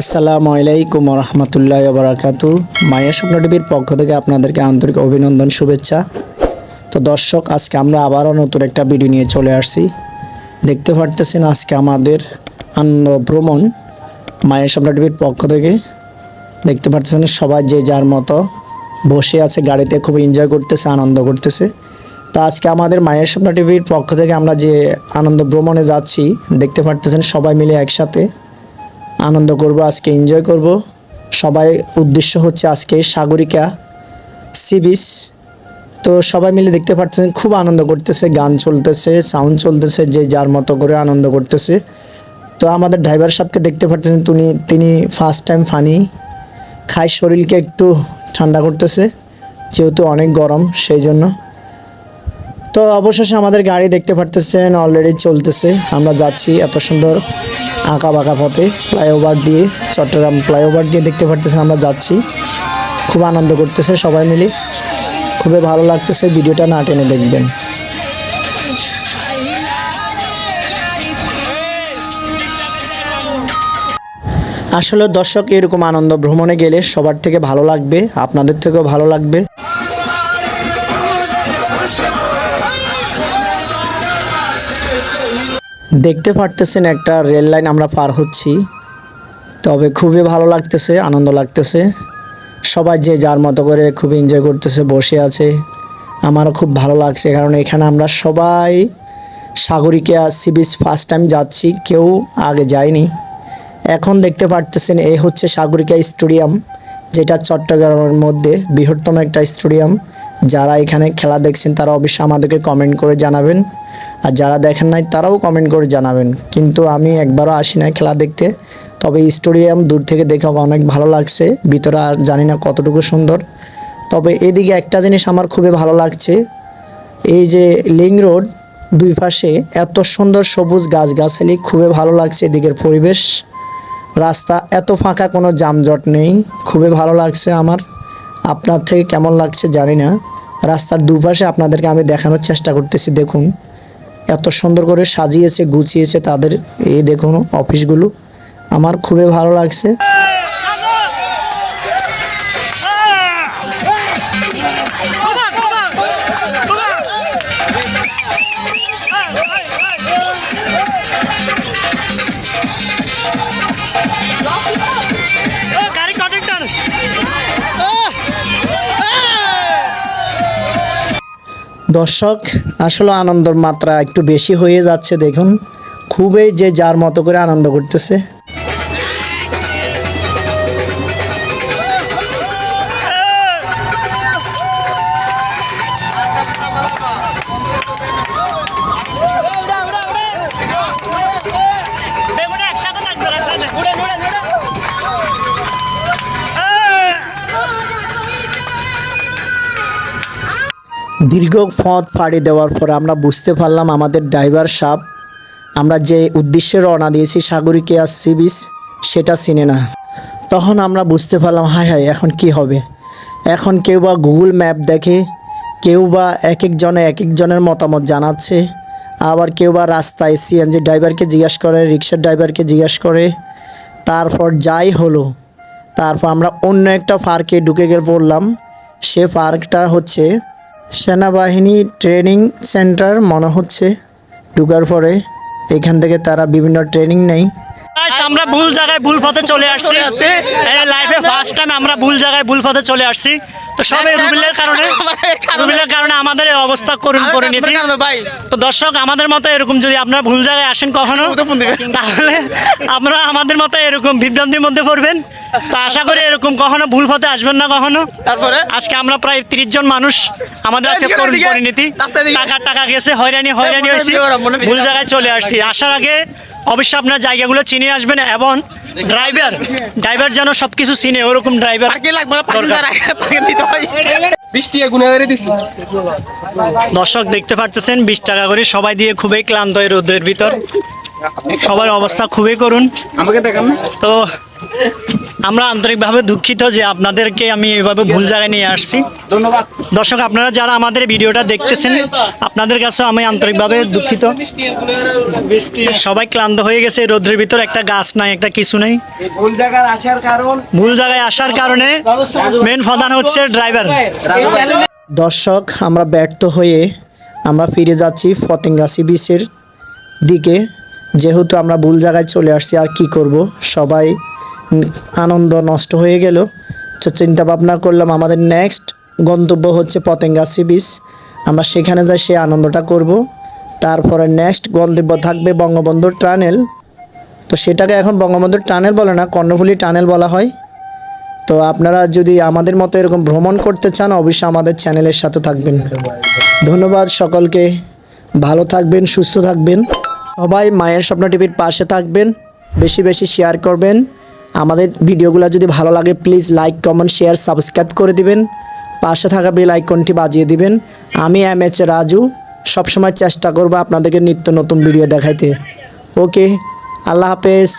আসসালামু আলাইকুম রহমতুল্লাহ বারাকাতু মায়া স্বপ্ন টিভির পক্ষ থেকে আপনাদেরকে আন্তরিক অভিনন্দন, শুভেচ্ছা। তো দর্শক, আজকে আমরা আবারও নতুন একটা ভিডিও নিয়ে চলে আসছি। দেখতে পারতেছেন আজকে আমাদের আনন্দ ভ্রমণ মায়া স্বপ্ন টিভির পক্ষ থেকে। দেখতে পারতেছেন সবাই যে যার মতো বসে আছে, গাড়িতে খুব এনজয় করতেছে, আনন্দ করতেছে। তো আজকে আমাদের মায়ের স্বপ্ন টিভির পক্ষ থেকে আমরা যে আনন্দ ভ্রমণে যাচ্ছি, দেখতে পারতেছেন সবাই মিলে একসাথে। আনন্দ করব, আজকে এনজয় করব। সবাই উদ্দেশ্য হচ্ছে আজকে সাগরিকা সি বিচ তো সবাই মিলে দেখতে পাচ্ছেন খুব আনন্দ করতেছে, গান চলতেছে সাউন্ড চলতেছে, যে যার মতো করে আনন্দ করতেছে। তো আমাদের ড্রাইভার সাহেবকে দেখতে পাচ্ছেন তিনি তিনি ফার্স্ট টাইম ফানি খায় শরীরকে একটু ঠান্ডা করতেছে, যেহেতু অনেক গরম, সেই জন্য। তো অবশেষে আমাদের গাড়ি দেখতে পারতেছেন অলরেডি চলতেছে, আমরা যাচ্ছি, এত সুন্দর। আঁকা বাঁকা পথে ফ্লাইওভার দিয়ে, চট্টগ্রাম ফ্লাইওভার দিয়ে দেখতে পারতেছেন আমরা যাচ্ছি। খুব আনন্দ করতেছে সবাই মিলে। খুবই ভালো লাগতেছে, ভিডিওটা না টেনে দেখবেন। আসলে দর্শক, এরকম আনন্দ ভ্রমণে গেলে সবার থেকে ভালো লাগবে, আপনাদের থেকেও ভালো লাগবে। দেখতে পারতেছেন একটা রেল লাইন আমরা পার হচ্ছি। তবে খুবই ভালো লাগতেছে, আনন্দ লাগতেছে। সবাই যে যার মতো করে খুব এনজয় করতেছে, বসে আছে। আমারও খুব ভালো লাগছে, কারণ এখানে আমরা সবাই Sagarika sea beach first time যাচ্ছি, কেউ আগে যায়নি। এখন দেখতে পারতেছেন এই হচ্ছে সাগরিকা স্টেডিয়াম, যেটা চট্টগ্রামের মধ্যে বৃহত্তম একটা স্টেডিয়াম। যারা এখানে খেলা দেখছেন, তারা অবশ্যই আমাদেরকে কমেন্ট করে জানাবেন। আর যারা দেখেন নাই, তারাও কমেন্ট করে জানাবেন। কিন্তু আমি একবারও আসি না খেলা দেখতে। তবে স্টেডিয়াম দূর থেকে দেখে অনেক ভালো লাগছে। ভিতরে আর জানি না কতটুকু সুন্দর। তবে এদিকে একটা জিনিস আমার খুবই ভালো লাগছে। এই যে লিং রোড দুই পাশে এত সুন্দর সবুজ গাছগাছালি, খুবই ভালো লাগছে এদিকের পরিবেশ। রাস্তা এত ফাঁকা, কোনো যানজট নেই। খুবই ভালো লাগছে আমার। আপনার থেকে কেমন লাগছে জানি না। রাস্তার দুপাশে আপনাদেরকে আমি দেখানোর চেষ্টা করতেছি, দেখুন। এত সুন্দর করে সাজিয়েছে গুছিয়েছে তাদের এই দেখুন অফিসগুলো আমার খুবই ভালো লাগছে। দর্শক, আসলে আনন্দের মাত্রা একটু বেশি হয়ে যাচ্ছে, দেখুন। খুবই যে যার মতো করে আনন্দ করতেছে। দীর্ঘ পথ পাড়ি দেওয়ার পর আমরা বুঝতে পারলাম আমাদের ড্রাইভার সাপ আমরা যে উদ্দেশ্যে রওনা দিয়েছি সাগরিকা সি বিচ সেটা চিনে না। তখন আমরা বুঝতে পারলাম, হায় হায়, এখন কি হবে? এখন কেউ বা গুগল ম্যাপ দেখে, কেউ বা এক একজনে এক একজনের মতামত জানাচ্ছে, আবার কেউ বা রাস্তায় সিএনজি ড্রাইভারকে জিজ্ঞেস করে রিক্সার ড্রাইভারকে জিজ্ঞেস করে, তারপর যাই হলো, তারপর আমরা অন্য একটা পার্কে ঢুকে গিয়ে পড়লাম সে পার্কটা হচ্ছে সেনাবাহিনী ট্রেনিং সেন্টার মনে হচ্ছে। ঢুকার পরে এখান থেকে তারা বিভিন্ন ট্রেনিং নেই আমরা ভুল জায়গায় ভুল পথে চলে আসছি। লাইফে ফার্স্ট টাইম আমরা ভুল জায়গায় ভুল পথে চলে আসছি। তো সবাই রুবিলের কারণে রুবিলের কারণে আমাদের এই অবস্থা করুন পরিণতি ভাই। তো দর্শক আমাদের মতো এরকম যদি আপনারা ভুল জায়গায় আসেন কখনো তাহলে আমরা আমাদের মতো এরকম বিভ্রান্তির মধ্যে পড়বেন। তো আশা করি এরকম কখনো ভুল পথে আসবেন না কখনো। তারপরে? আজকে আমরা প্রায় তিরিশ জন মানুষ আমাদের আছে পরিণতি। টাকা টাকা গেছে হয়রানি হয়রানি হয়েছি। ভুল জায়গায় চলে আসছি। আসার আগে অবশ্যই আপনার জায়গাগুলো চিনে আসবেন এবং ড্রাইভার ড্রাইভার যেন সবকিছু চিনে ওরকম ড্রাইভার দর্শক দেখতে পাচ্ছেন বিশ টাকা করে সবাই দিয়ে খুবই ক্লান্ত এই রোদের ভিতর। সবার অবস্থা খুবই করুন আমাকে দেখান তো আমরা আন্তরিকভাবে দুঃখিত যে আপনাদেরকে আমি এভাবে ভুল জায়গায় নিয়ে আসছি। ধন্যবাদ। দর্শক আপনারা যারা আমাদের ভিডিওটা দেখতেছেন আপনাদের কাছে আমি আন্তরিকভাবে দুঃখিত। সবাই ক্লান্ত হয়ে গেছে রোদ্রের ভিতর একটা গাছ নাই একটা কিছু নেই। ভুল জায়গার আসার কারণ ভুল জায়গায় আসার কারণে মেন প্রধান হচ্ছে ড্রাইভার দর্শক আমরা ব্যর্থ হয়ে আমরা ফিরে যাচ্ছি ফতেঙ্গাসি বিচের দিকে। যেহেতু আমরা ভুল জায়গায় চলে আসছি আর কি করব? সবাই আনন্দ নষ্ট হয়ে গেল। তো চিন্তা ভাবনা করলাম আমাদের নেক্সট গন্তব্য হচ্ছে পতেঙ্গা সি বিচ আমরা সেখানে যাই, সেই আনন্দটা করব। তারপরে নেক্সট গন্তব্য থাকবে বঙ্গবন্ধুর টানেল তো সেটাকে এখন বঙ্গবন্ধুর টানেল বলে না, কর্ণফুলী টানেল বলা হয়। তো আপনারা যদি আমাদের মতো এরকম ভ্রমণ করতে চান, অবশ্যই আমাদের চ্যানেলের সাথে থাকবেন। ধন্যবাদ সকলকে। ভালো থাকবেন, সুস্থ থাকবেন। সবাই মায়ের স্বপ্ন টিভির পাশে থাকবেন। বেশি বেশি শেয়ার করবেন। আমাদের ভিডিওগুলো যদি ভালো লাগে please like comment share subscribe করে দিবেন। পাশে থাকা বেল আইকনটি বাজিয়ে দিবেন। আমি এম এইচ রাজু। সবসময় চেষ্টা করব আপনাদেরকে নিত্য নতুন ভিডিও দেখাইতে। ওকে আল্লাহ হাফেজ।